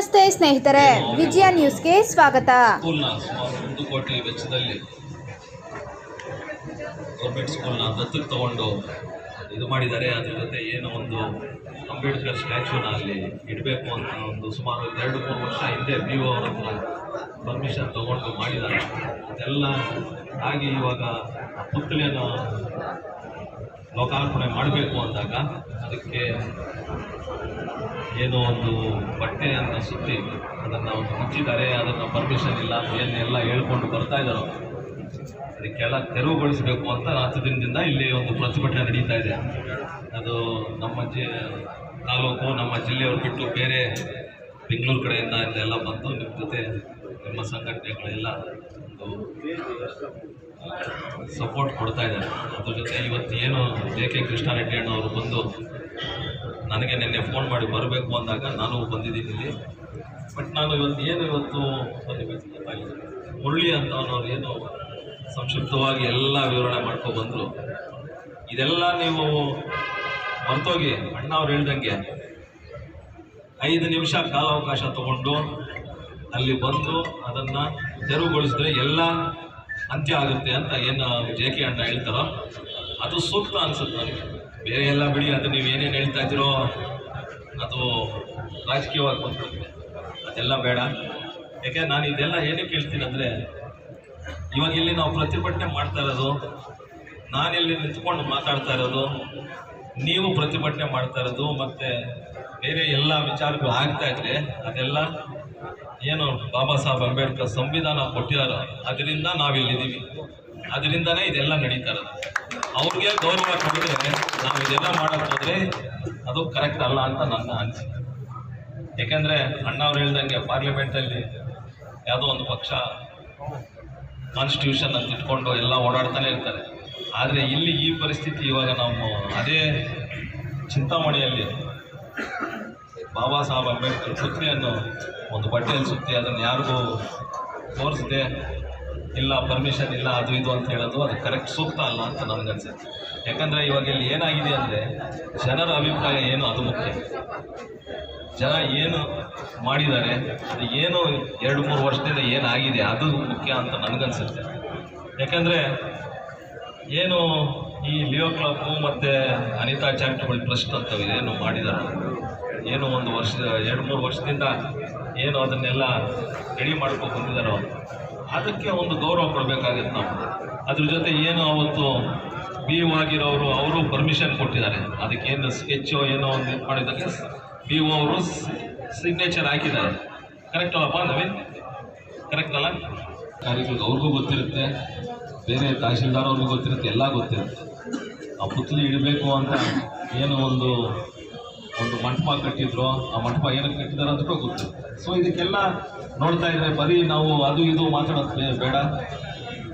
ಸ್ನೇಹಿತರೆ, ವಿಜಯ ನ್ಯೂಸ್ಗೆ ಸ್ವಾಗತ. ಒಂದು ಕೋಟಿ ವೆಚ್ಚದಲ್ಲಿ ಗೌರ್ಮೆಂಟ್ ಸ್ಕೂಲ್ನ ದತ್ತು ತಗೊಂಡು ಇದು ಮಾಡಿದ್ದಾರೆ. ಅದ್ರ ಜೊತೆ ಏನು ಒಂದು ಅಂಬೇಡ್ಕರ್ ಸ್ಟ್ಯಾಚ್ಯೂನ ಅಲ್ಲಿ ಇಡಬೇಕು ಅಂತ ಒಂದು ಸುಮಾರು ಎರಡು ಮೂರು ವರ್ಷ ಹಿಂದೆ ಬಿ ಒ ಅವ್ರ ಹತ್ರ ಪರ್ಮಿಷನ್ ತಗೊಂಡು ಮಾಡಿದ್ದಾರೆ. ಅದೆಲ್ಲ ಆಗಿ ಇವಾಗ ಆ ಪುತ್ಥಳಿಯನ್ನು ಲೋಕಾರ್ಪಣೆ ಮಾಡಬೇಕು ಅಂದಾಗ ಅದಕ್ಕೆ ಏನೋ ಒಂದು ಬಟ್ಟೆಯನ್ನು ಸುತ್ತಿ ಅದನ್ನು ಒಂದು ಮುಚ್ಚಿದ್ದಾರೆ, ಅದನ್ನು ಪರ್ಮಿಷನ್ ಇಲ್ಲ ಏನೆಲ್ಲ ಹೇಳ್ಕೊಂಡು ಬರ್ತಾ ಇದ್ದಾರೋ, ಅದಕ್ಕೆಲ್ಲ ತೆರವುಗೊಳಿಸಬೇಕು ಅಂತ ಹತ್ತು ದಿನದಿಂದ ಇಲ್ಲಿ ಒಂದು ಪ್ರತಿಭಟನೆ ನಡೀತಾ ಇದೆ. ಅದು ನಮ್ಮ ಜಿ, ತಾಲೂಕು, ನಮ್ಮ ಜಿಲ್ಲೆಯವರು ಬಿಟ್ಟು ಬೇರೆ ಬೆಂಗಳೂರು ಕಡೆಯಿಂದ ಇಲ್ಲೆಲ್ಲ ಬಂದು ನಿಮ್ಮ ಜೊತೆ ನಿಮ್ಮ ಸಂಘಟನೆಗಳೆಲ್ಲ ಒಂದು ಸಪೋರ್ಟ್ ಕೊಡ್ತಾ ಇದ್ದಾರೆ. ಅದ್ರ ಜೊತೆ ಇವತ್ತು ಏನು ಜೆ ಕೆ ಕೃಷ್ಣಾರೆಡ್ಡಿ ಅಣ್ಣವರು ಬಂದು ನನಗೆ ನಿನ್ನೆ ಫೋನ್ ಮಾಡಿ ಬರಬೇಕು ಅಂದಾಗ ನಾನು ಬಂದಿದ್ದೀನಿ ಇಲ್ಲಿ. ಬಟ್ ನಾನು ಇವತ್ತು ಏನು ಇವತ್ತು ಮುರಳಿ ಅಂತ ಅನ್ನೋರು ಏನು ಸಂಕ್ಷಿಪ್ತವಾಗಿ ಎಲ್ಲ ವಿವರಣೆ ಮಾಡ್ಕೊ ಬಂದರು. ಇದೆಲ್ಲ ನೀವು ಮರ್ತೋಗಿ ಅಣ್ಣ ಅವ್ರು ಹೇಳ್ದಂಗೆ ಐದು ನಿಮಿಷ ಕಾಲಾವಕಾಶ ತಗೊಂಡು ಅಲ್ಲಿ ಬಂದು ಅದನ್ನು ತೆರವುಗೊಳಿಸಿದ್ರೆ ಎಲ್ಲ ಅಂತ್ಯ ಆಗುತ್ತೆ ಅಂತ ಏನು ಜೆ ಕೆ ಅಣ್ಣ ಹೇಳ್ತಾರೋ, ಅದು ಸೂಕ್ತ ಅನಿಸುತ್ತೆ ನನಗೆ. ಬೇರೆ ಎಲ್ಲ ಬಿಡಿ, ಅದು ನೀವು ಏನೇನು ಹೇಳ್ತಾ ಇದ್ದೀರೋ, ಅದು ರಾಜಕೀಯವಾಗಿ ಬಂದ್ಬಿಡುತ್ತೆ. ಅದೆಲ್ಲ ಬೇಡ. ಯಾಕೆ, ನಾನು ಇದೆಲ್ಲ ಏನಕ್ಕೆ ಹೇಳ್ತೀನಿ ಅಂದರೆ, ಇವಾಗ ಇಲ್ಲಿ ನಾವು ಪ್ರತಿಭಟನೆ ಮಾಡ್ತಾ ಇರೋದು ನಾನಿಲ್ಲಿ ನಿಂತ್ಕೊಂಡು ಮಾತಾಡ್ತಾ ಇರೋದು, ನೀವು ಪ್ರತಿಭಟನೆ ಮಾಡ್ತಾ ಇರೋದು, ಮತ್ತು ಬೇರೆ ಎಲ್ಲ ವಿಚಾರಗಳು ಆಗ್ತಾ ಇದ್ರೆ ಅದೆಲ್ಲ ಏನು ಬಾಬಾ ಸಾಹೇಬ್ ಅಂಬೇಡ್ಕರ್ ಸಂವಿಧಾನ ಕೊಟ್ಟಿದ್ದಾರೆ ಅದರಿಂದ ನಾವಿಲ್ಲಿದ್ದೀವಿ. ಅದರಿಂದನೇ ಇದೆಲ್ಲ ನಡೀತಾ ಇರೋದು. ಅವ್ರಿಗೆ ಗೌರವ ಕೊಡಿದ್ರೆ ನಾವು ಇದೆಲ್ಲ ಮಾಡೋಕ್ಕೆ ಹೋದ್ರೆ ಅದು ಕರೆಕ್ಟ್ ಅಲ್ಲ ಅಂತ ನನ್ನ ಅನಿಸಿಕೆ. ಯಾಕೆಂದರೆ ಅಣ್ಣವ್ರು ಹೇಳ್ದಂಗೆ ಪಾರ್ಲಿಮೆಂಟಲ್ಲಿ ಯಾವುದೋ ಒಂದು ಪಕ್ಷ ಕಾನ್ಸ್ಟಿಟ್ಯೂಷನ್ ಅಂತ ಇಟ್ಕೊಂಡು ಎಲ್ಲ ಓಡಾಡ್ತಾನೆ ಇರ್ತಾರೆ. ಆದರೆ ಇಲ್ಲಿ ಈ ಪರಿಸ್ಥಿತಿ ಇವಾಗ ನಾವು ಅದೇ ಚಿಂತಾಮಣಿಯಲ್ಲಿ ಬಾಬಾ ಸಾಹೇಬ್ ಅಂಬೇಡ್ಕರ್ ಪುತ್ರಿಯನ್ನು ಒಂದು ಬಟ್ಟೆಯಲ್ಲಿ ಸುತ್ತಿ ಅದನ್ನು ಯಾರಿಗೂ ತೋರಿಸಿದೆ ಇಲ್ಲ ಪರ್ಮಿಷನ್ ಇಲ್ಲ, ಅದು ಇದು ಅಂತ ಹೇಳೋದು ಅದು ಕರೆಕ್ಟ್ ಸೂಕ್ತ ಅಲ್ಲ ಅಂತ ನನಗನ್ಸುತ್ತೆ ಯಾಕಂದರೆ ಇವಾಗ ಇಲ್ಲಿ ಏನಾಗಿದೆ ಅಂದರೆ ಜನರ ಅಭಿಪ್ರಾಯ ಏನು ಅದು ಮುಖ್ಯ. ಜನ ಏನು ಮಾಡಿದ್ದಾರೆ, ಅದು ಏನು ಎರಡು ಮೂರು ವರ್ಷದಿಂದ ಏನಾಗಿದೆ ಅದು ಮುಖ್ಯ ಅಂತ ನನಗನ್ಸುತ್ತೆ ಯಾಕಂದರೆ ಏನು ಈ ಲಿಯೋ ಕ್ಲಬ್ಬು ಮತ್ತು ಅನಿತಾ ಚಾರಿಟಬಲ್ ಟ್ರಸ್ಟ್ ಅಂತ ಏನು ಮಾಡಿದ್ದಾರೆ. ಏನು ಒಂದು ವರ್ಷ ಎರಡು ಮೂರು ವರ್ಷದಿಂದ ಏನು ಅದನ್ನೆಲ್ಲ ರೆಡಿ ಮಾಡ್ಕೊಂಡು ಬಂದಿದ್ದಾರೋ ಅದಕ್ಕೆ ಒಂದು ಗೌರವ ಕೊಡಬೇಕಾಗಿತ್ತು ನಾವು. ಅದ್ರ ಜೊತೆ ಏನು ಅವತ್ತು ಬಿ ಒ ಆಗಿರೋರು, ಅವರು ಪರ್ಮಿಷನ್ ಕೊಟ್ಟಿದ್ದಾರೆ. ಅದಕ್ಕೇನು ಸ್ಕೆಚ್ಚು ಏನೋ ಒಂದು ಇದು ಮಾಡಿದ್ದಕ್ಕೆ ಬಿ ಒ ಅವರು ಸಿಗ್ನೇಚರ್ ಹಾಕಿದ್ದಾರೆ. ಕರೆಕ್ಟ್ ಅಲ್ಲಪ್ಪ ನವೀನ್? ಕರೆಕ್ಟ್ ಅಲ್ಲ? ಕಾರ್ಯಗಳಿಗೆ ಅವ್ರಿಗೂ ಗೊತ್ತಿರುತ್ತೆ, ಬೇರೆ ತಹಶೀಲ್ದಾರ್ ಅವ್ರಿಗೂ ಗೊತ್ತಿರುತ್ತೆ, ಎಲ್ಲ ಗೊತ್ತಿರುತ್ತೆ. ಆ ಪುತ್ಲಿ ಇಡಬೇಕು ಅಂತ ಏನು ಒಂದು ಒಂದು ಮಂಟಪ ಕಟ್ಟಿದ್ರು. ಆ ಮಂಟಪ ಏನಕ್ಕೆ ಕಟ್ಟಿದ್ದಾರೆ ಅಂತ ಗೊತ್ತು. ಸೊ ಇದಕ್ಕೆಲ್ಲ ನೋಡ್ತಾ ಇದ್ರೆ ಬರೀ ನಾವು ಅದು ಇದು ಮಾತಾಡೋದು ಬೇಡ.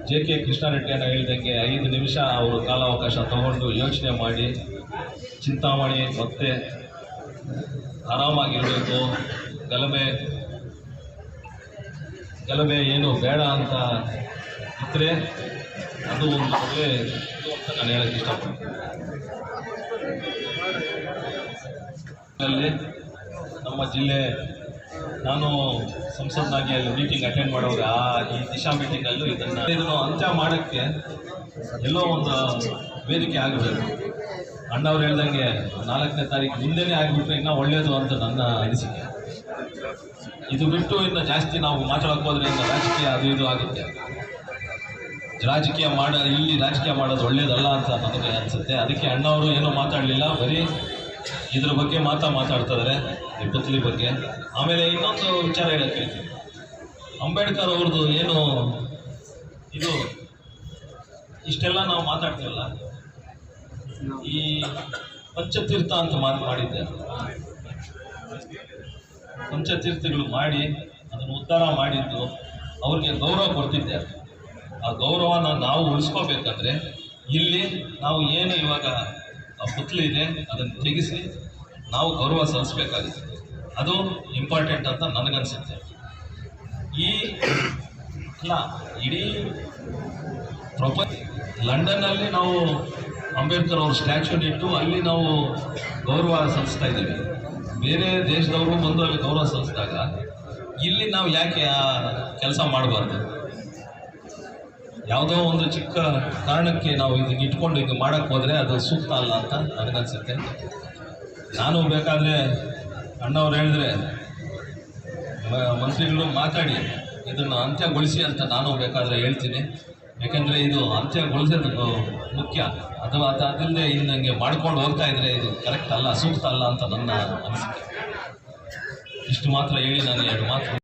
ಜೆ ಕೆ ಕೃಷ್ಣಾರೆಡ್ಡಿಯನ್ನ ಹೇಳಿದಂಗೆ ಐದು ನಿಮಿಷ ಅವರು ಕಾಲಾವಕಾಶ ತಗೊಂಡು ಯೋಚನೆ ಮಾಡಿ, ಚಿಂತಾಮಣಿ, ಮತ್ತೆ ಆರಾಮಾಗಿರಬೇಕು. ಗಲಭೆ ಗಲಭೆ ಏನು ಬೇಡ ಅಂತ ಇದ್ರೆ ಅದು ಒಂದು ಒಳ್ಳೆ ಅಂತ ನಾನು ಹೇಳಕ್ಕೆ ಇಷ್ಟಪಡ್ತೀನಿ. ನಮ್ಮ ಜಿಲ್ಲೆ, ನಾನು ಸಂಸದನಾಗಿ ಅಲ್ಲಿ ಮೀಟಿಂಗ್ ಅಟೆಂಡ್ ಮಾಡೋರು, ಆ ಈ ದಿಶಾ ಮೀಟಿಂಗಲ್ಲೂ ಇದನ್ನು ಇದನ್ನು ಅಂತ್ಯ ಮಾಡೋಕ್ಕೆ ಎಲ್ಲೋ ಒಂದು ವೇದಿಕೆ ಆಗಬೇಕು. ಅಣ್ಣವ್ರು ಹೇಳ್ದಂಗೆ ನಾಲ್ಕನೇ ತಾರೀಕು ಮುಂದೆನೇ ಆಗಿಬಿಟ್ರೆ ಇನ್ನೂ ಒಳ್ಳೆಯದು ಅಂತ ನನ್ನ ಅನಿಸಿಕೆ. ಇದು ಬಿಟ್ಟು ಇನ್ನು ಜಾಸ್ತಿ ನಾವು ಮಾತಾಡೋಕೆ ಹೋದ್ರೆ ಇನ್ನು ರಾಜಕೀಯ ಅದು ಇದು ಆಗುತ್ತೆ. ರಾಜಕೀಯ ಮಾಡ, ಇಲ್ಲಿ ರಾಜಕೀಯ ಮಾಡೋದು ಒಳ್ಳೇದಲ್ಲ ಅಂತ ನನಗೆ ಅನಿಸುತ್ತೆ. ಅದಕ್ಕೆ ಅಣ್ಣವರು ಏನೂ ಮಾತಾಡಲಿಲ್ಲ. ಬರೀ ಇದ್ರ ಬಗ್ಗೆ ಮಾತಾ ಮಾತಾಡ್ತಾ ಇದ್ದಾರೆ ಪುತ್ಲಿ ಬಗ್ಗೆ. ಆಮೇಲೆ ಇನ್ನೊಂದು ವಿಚಾರ ಹೇಳಕ್ಕೆ ಅಂಬೇಡ್ಕರ್ ಅವ್ರದ್ದು ಏನು ಇದು, ಇಷ್ಟೆಲ್ಲ ನಾವು ಮಾತಾಡ್ತೀವಲ್ಲ? ಈ ಪಂಚತೀರ್ಥ ಅಂತ ಮಾತು ಮಾಡಿದ್ದೆ. ಪಂಚತೀರ್ಥಗಳು ಮಾಡಿ, ಅದನ್ನು ಉದ್ಧಾರ ಮಾಡಿದ್ದು ಅವ್ರಿಗೆ ಗೌರವ ಕೊಡ್ತಿದ್ದೆ. ಆ ಗೌರವನ ನಾವು ಉಳಿಸ್ಕೋಬೇಕಂದ್ರೆ ಇಲ್ಲಿ ನಾವು ಏನು ಇವಾಗ ಆ ಪುತ್ಲಿ ಇದೆ ಅದನ್ನು ತೆಗೆಸಿ ನಾವು ಗೌರವ ಸಲ್ಲಿಸ್ಬೇಕಾಗುತ್ತೆ ಅದು ಇಂಪಾರ್ಟೆಂಟ್ ಅಂತ ನನಗನ್ಸುತ್ತೆ. ಈ ಅಲ್ಲ, ಇಡೀ ಪ್ರಪಂಚ ಲಂಡನ್ನಲ್ಲಿ ನಾವು ಅಂಬೇಡ್ಕರ್ ಅವ್ರ ಸ್ಟ್ಯಾಚ್ಯೂನ್ ಇಟ್ಟು ಅಲ್ಲಿ ನಾವು ಗೌರವ ಸಲ್ಲಿಸ್ತಾ ಇದ್ದೀವಿ. ಬೇರೆ ದೇಶದವರು ಬಂದು ಅಲ್ಲಿ ಗೌರವ ಸಲ್ಲಿಸಿದಾಗ ಇಲ್ಲಿ ನಾವು ಯಾಕೆ ಆ ಕೆಲಸ ಮಾಡಬಾರ್ದು? ಯಾವುದೋ ಒಂದು ಚಿಕ್ಕ ಕಾರಣಕ್ಕೆ ನಾವು ಇದನ್ನ ಇಟ್ಕೊಂಡು ಇದು ಮಾಡೋಕ್ಕೆ ಹೋದರೆ ಅದು ಸೂಕ್ತ ಅಲ್ಲ ಅಂತ ನನಗನ್ಸುತ್ತೆ. ನಾನು ಬೇಕಾದರೆ ಅಣ್ಣವ್ರು ಹೇಳಿದ್ರೆ ಮಂತ್ರಿಗಳು ಮಾತಾಡಿ, ಇದನ್ನು ಅಂತ್ಯಗೊಳಿಸಿ ಅಂತ ನಾನು ಬೇಕಾದರೆ ಹೇಳ್ತೀನಿ. ಯಾಕೆಂದರೆ ಇದು ಅಂತ್ಯಗೊಳಿಸೋದು ಮುಖ್ಯ. ಅಥವಾ ಅದು ಅದಿಲ್ಲದೆ ಹಂಗೆ ಮಾಡ್ಕೊಂಡು ಹೋಗ್ತಾ ಇದ್ರೆ ಇದು ಕರೆಕ್ಟ್ ಅಲ್ಲ, ಸೂಕ್ತ ಅಲ್ಲ ಅಂತ ನನ್ನ ಅನಿಸಿಕೆ. ಇಷ್ಟು ಮಾತ್ರ ಹೇಳಿ ನಾನು ಎರಡು ಮಾತು